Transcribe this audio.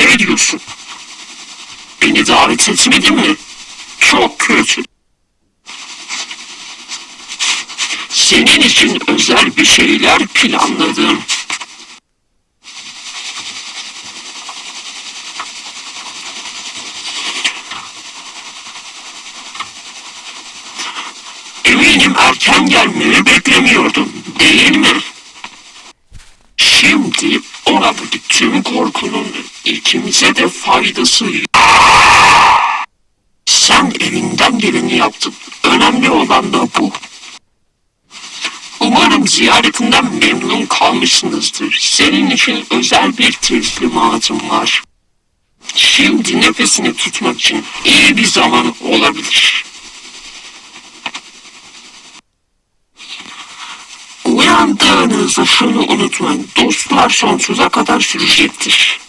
Ne diyorsun? Beni davet etmedi mi? Çok kötü. Senin için özel bir şeyler planladım. Eminim erken gelmemi beklemiyordun, değil mi? Şimdi oradaki tüm ikimize de faydası yok. Sen elinden geleni yaptın. Önemli olan da bu. Umarım ziyaretinden memnun kalmışsınızdır. Senin için özel bir teslimatım var. Şimdi nefesini tutmak için iyi bir zaman olabilir. Uyandığınızda şunu unutmayın. Dostlar sonsuza kadar sürecektir.